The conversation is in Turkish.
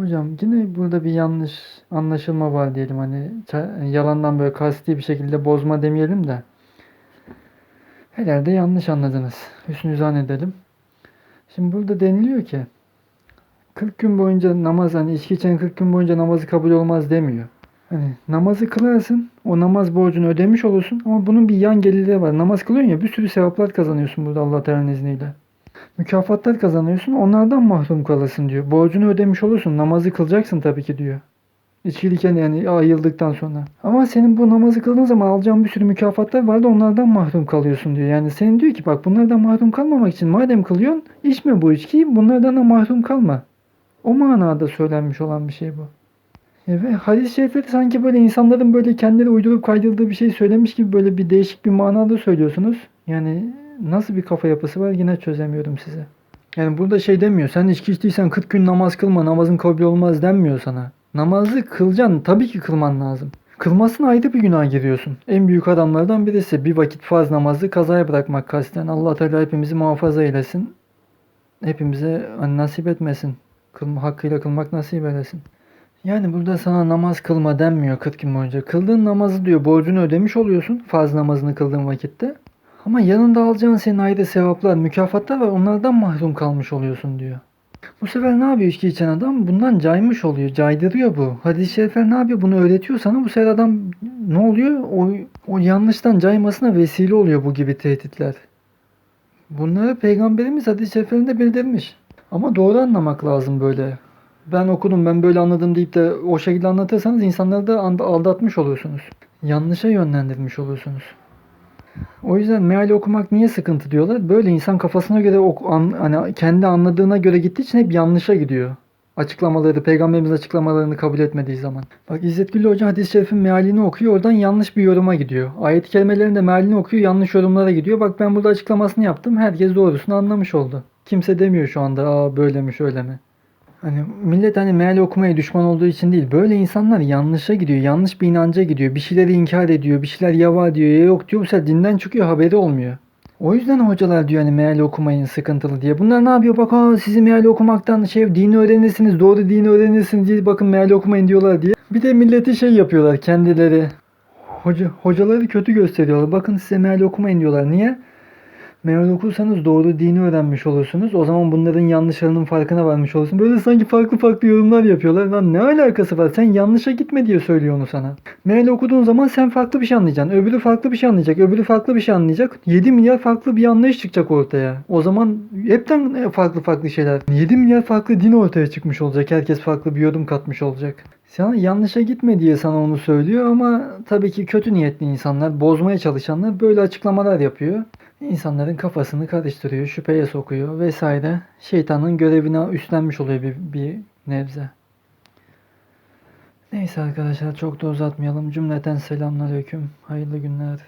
Hocam yine burada bir yanlış anlaşılma var diyelim hani yalandan böyle kasti bir şekilde bozma demeyelim de. Herhalde yanlış anladınız. Hüsnü zannedelim. Şimdi burada deniliyor ki 40 gün boyunca namaz hani içki içen 40 gün boyunca namazı kabul olmaz demiyor. Hani namazı kılarsın, o namaz borcunu ödemiş olursun ama bunun bir yan geliri var. Namaz kılıyorsun ya bir sürü sevaplar kazanıyorsun burada Allah Teala'nın izniyle. Mükafatlar kazanıyorsun, onlardan mahrum kalırsın diyor. Borcunu ödemiş olursun, namazı kılacaksın tabii ki diyor. İçkiliyken yani ayıldıktan sonra. Ama senin bu namazı kıldığın zaman alacağın bir sürü mükafatlar vardı onlardan mahrum kalıyorsun diyor. Yani senin diyor ki bak bunlardan mahrum kalmamak için madem kılıyorsun içme bu içkiyi bunlardan da mahrum kalma. O manada söylenmiş olan bir şey bu. E Ve hadis-i şerifleri sanki böyle insanların böyle kendileri uydurup kaydırdığı bir şey söylemiş gibi böyle bir değişik bir manada söylüyorsunuz. Yani nasıl bir kafa yapısı var yine çözemiyorum size. Yani burada şey demiyor. Sen içki içtiysen 40 gün namaz kılma. Namazın kabul olmaz denmiyor sana. Namazı kılacaksın. Tabii ki kılman lazım. Kılmasına ayrı bir günah giriyorsun. En büyük adamlardan birisi bir vakit farz namazı kazaya bırakmak kasten. Allah Teala hepimizi muhafaza eylesin. Hepimize nasip etmesin. Kılma, hakkıyla kılmak nasip eylesin. Yani burada sana namaz kılma denmiyor 40 gün boyunca. Kıldığın namazı diyor borcunu ödemiş oluyorsun farz namazını kıldığın vakitte. Ama yanında alacağın senin ayrı sevaplar, mükafatlar var onlardan mahrum kalmış oluyorsun diyor. Bu sefer ne yapıyor içki içen adam? Bundan caymış oluyor, caydırıyor bu. Hadis-i şerifler ne yapıyor? Bunu öğretiyor sana. Bu sefer adam ne oluyor? O, o yanlıştan caymasına vesile oluyor bu gibi tehditler. Bunları Peygamberimiz hadis-i şeriflerinde bildirmiş. Ama doğru anlamak lazım böyle. Ben okudum, ben böyle anladım deyip de o şekilde anlatırsanız insanları da aldatmış olursunuz. Yanlışa yönlendirmiş olursunuz. O yüzden meali okumak niye sıkıntı diyorlar? Böyle insan kafasına göre oku- an- hani kendi anladığına göre gittiği için hep yanlışa gidiyor. Açıklamaları, peygamberimiz açıklamalarını kabul etmediği zaman. Bak İzzet Hoca hadis-i şerifin mealini okuyor, oradan yanlış bir yoruma gidiyor. Ayet-i kerimelerin de mealini okuyor, yanlış yorumlara gidiyor. Bak ben burada açıklamasını yaptım, herkes doğrusunu anlamış oldu. Kimse demiyor şu anda, aa böyle mi şöyle mi? Hani millet hani meal okumaya düşman olduğu için değil. Böyle insanlar yanlışa gidiyor. Yanlış bir inanca gidiyor. Bir şeyleri inkar ediyor. Bir şeyler yava diyor. Ya yok diyor. Bu sefer dinden çıkıyor. Haberi olmuyor. O yüzden hocalar diyor hani meal okumayın sıkıntılı diye. Bunlar ne yapıyor? Bak aa sizi meal okumaktan şey dini öğrenirsiniz. Doğru dini öğrenirsiniz diye bakın meal okumayın diyorlar diye. Bir de milleti şey yapıyorlar kendileri. Hoca, hocaları kötü gösteriyorlar. Bakın size meal okumayın diyorlar. Niye? Meal okursanız doğru dini öğrenmiş olursunuz. O zaman bunların yanlışlarının farkına varmış olursunuz. Böyle sanki farklı farklı yorumlar yapıyorlar. Lan ne alakası var? Sen yanlışa gitme diye söylüyor onu sana. Meal okuduğun zaman sen farklı bir şey anlayacaksın. Öbürü farklı bir şey anlayacak. Öbürü farklı bir şey anlayacak. 7 milyar farklı bir anlayış çıkacak ortaya. O zaman hepten farklı farklı şeyler. 7 milyar farklı din ortaya çıkmış olacak. Herkes farklı bir yorum katmış olacak. Sana yanlışa gitme diye sana onu söylüyor ama tabii ki kötü niyetli insanlar, bozmaya çalışanlar böyle açıklamalar yapıyor. İnsanların kafasını karıştırıyor, şüpheye sokuyor vesaire. Şeytanın görevini üstlenmiş oluyor bir, bir nebze. Neyse arkadaşlar çok da uzatmayalım. Cümleten selamünaleyküm. Hayırlı günler.